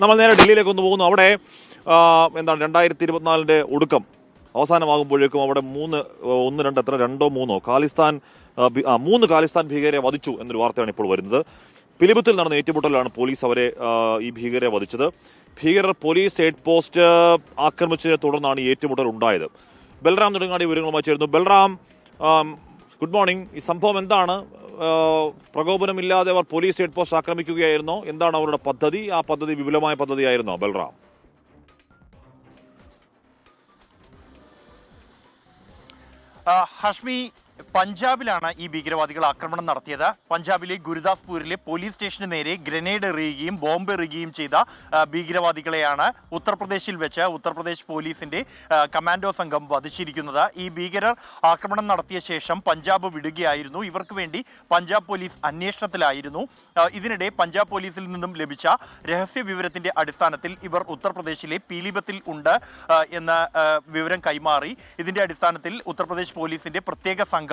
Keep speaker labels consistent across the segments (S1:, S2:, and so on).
S1: നമ്മൾ നേരെ ഡൽഹിയിലേക്ക് ഒന്ന് പോകുന്നു. അവിടെ എന്താണ് രണ്ടായിരത്തി ഇരുപത്തിനാലിന്റെ ഒടുക്കം അവസാനമാകുമ്പോഴേക്കും അവിടെ മൂന്ന് ഒന്ന് രണ്ട് എത്ര രണ്ടോ മൂന്നോ ഖാലിസ്ഥാൻ മൂന്ന് ഖാലിസ്ഥാൻ ഭീകരരെ വധിച്ചു എന്നൊരു വാർത്തയാണ് ഇപ്പോൾ വരുന്നത്. പിലിപത്തിൽ നടന്ന ഏറ്റുമുട്ടലിലാണ് പോലീസ് അവരെ ഈ ഭീകരരെ വധിച്ചത്. ഭീകരർ പോലീസ് ഹെഡ് പോസ്റ്റ് ആക്രമിച്ചതിനെ തുടർന്നാണ് ഈ ഏറ്റുമുട്ടൽ ഉണ്ടായത്. ബൽറാം നെടുങ്ങാടി വിവരങ്ങളുമായി ചേരുന്നു. Balram good morning. ഈ സംഭവം എന്താണ്? പ്രകോപനമില്ലാതെ അവർ പോലീസ് ഹെഡ് പോസ്റ്റ് ആക്രമിക്കുകയായിരുന്നു. എന്താണ് അവരുടെ പദ്ധതി? ആ പദ്ധതി വിപുലമായ പദ്ധതിയായിരുന്നോ ബൽറാം?
S2: ഹഷ്മി പഞ്ചാബിലാണ് ഈ ഭീകരവാദികൾ ആക്രമണം നടത്തിയത്. പഞ്ചാബിലെ ഗുരുദാസ്പൂരിലെ പോലീസ് സ്റ്റേഷന് നേരെ ഗ്രനേഡ് എറിയുകയും ബോംബ് എറിയുകയും ചെയ്ത ഭീകരവാദികളെയാണ് ഉത്തർപ്രദേശിൽ വെച്ച് ഉത്തർപ്രദേശ് പോലീസിന്റെ കമാൻഡോ സംഘം വധിച്ചിരിക്കുന്നത്. ഈ ഭീകരർ ആക്രമണം നടത്തിയ ശേഷം പഞ്ചാബ് വിടുകയായിരുന്നു. ഇവർക്ക് വേണ്ടി പഞ്ചാബ് പോലീസ് അന്വേഷണത്തിലായിരുന്നു. ഇതിനിടെ പഞ്ചാബ് പോലീസിൽ നിന്നും ലഭിച്ച രഹസ്യ വിവരത്തിന്റെ അടിസ്ഥാനത്തിൽ ഇവർ ഉത്തർപ്രദേശിലെ പീലിബത്തിൽ ഉണ്ട് എന്ന വിവരം കൈമാറി. ഇതിന്റെ അടിസ്ഥാനത്തിൽ ഉത്തർപ്രദേശ് പോലീസിന്റെ പ്രത്യേക സംഘം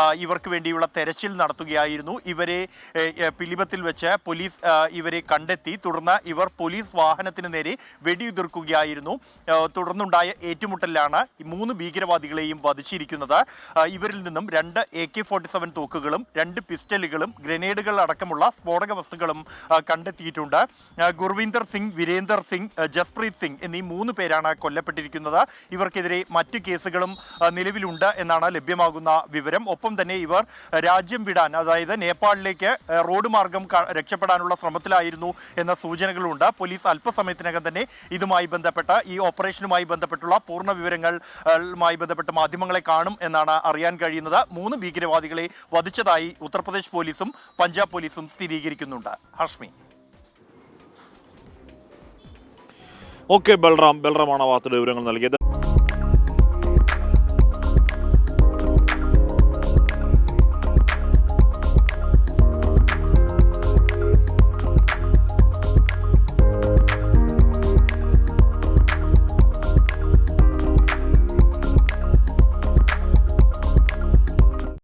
S2: ആ, ഇവർക്ക് വേണ്ടിയുള്ള തെരച്ചിൽ നടത്തുകയായിരുന്നു. ഇവരെ ഏ, വെച്ച് പോലീസ് ഇവരെ കണ്ടെത്തി. തുടർന്ന് ഇവർ പോലീസ് വാഹനത്തിന് നേരെ വെടിയുതിർക്കുകയായിരുന്നു. തുടർന്നുണ്ടായ ഏറ്റുമുട്ടലിലാണ് മൂന്ന് ഭീകരവാദികളെയും വധിച്ചിരിക്കുന്നത്. ഇവരിൽ നിന്നും രണ്ട് എ കെ ഫോർട്ടി സെവൻ തോക്കുകളും രണ്ട് പിസ്റ്റലുകളും ഗ്രനേഡുകൾ അടക്കമുള്ള സ്ഫോടക വസ്തുക്കളും കണ്ടെത്തിയിട്ടുണ്ട്. ഗുർവീന്ദർ സിംഗ് വീരേന്ദർ സിംഗ് ജസ്പ്രീത് സിംഗ് എന്നീ മൂന്ന് പേരാണ് കൊല്ലപ്പെട്ടിരിക്കുന്നത്. ഇവർക്കെതിരെ മറ്റു കേസുകളും നിലവിലുണ്ട് എന്നാണ് ലഭ്യമാകുന്ന വിവരം. ഒപ്പം തന്നെ ഇവർ രാജ്യം വിടാൻ അതായത് നേപ്പാളിലേക്ക് റോഡ് മാർഗം രക്ഷപ്പെടാനുള്ള ശ്രമത്തിലായിരുന്നു എന്ന സൂചനകളുണ്ട്. പോലീസ് അല്പസമയത്തിനകം തന്നെ ഇതുമായി ബന്ധപ്പെട്ട ഈ ഓപ്പറേഷനുമായി ബന്ധപ്പെട്ടുള്ള പൂർണ വിവരങ്ങളുമായി ബന്ധപ്പെട്ട് മാധ്യമങ്ങളെ കാണും എന്നാണ് അറിയാൻ കഴിയുന്നത്. മൂന്ന് ഭീകരവാദികളെ വധിച്ചതായി ഉത്തർപ്രദേശ് പോലീസും പഞ്ചാബ് പോലീസും സ്ഥിരീകരിക്കുന്നുണ്ട്. ഹർഷ്മി
S1: ഓക്കെ ബൽറാം. ബൽറാമാണ് വാർത്തയുടെ വിവരങ്ങൾ നൽകിയത്.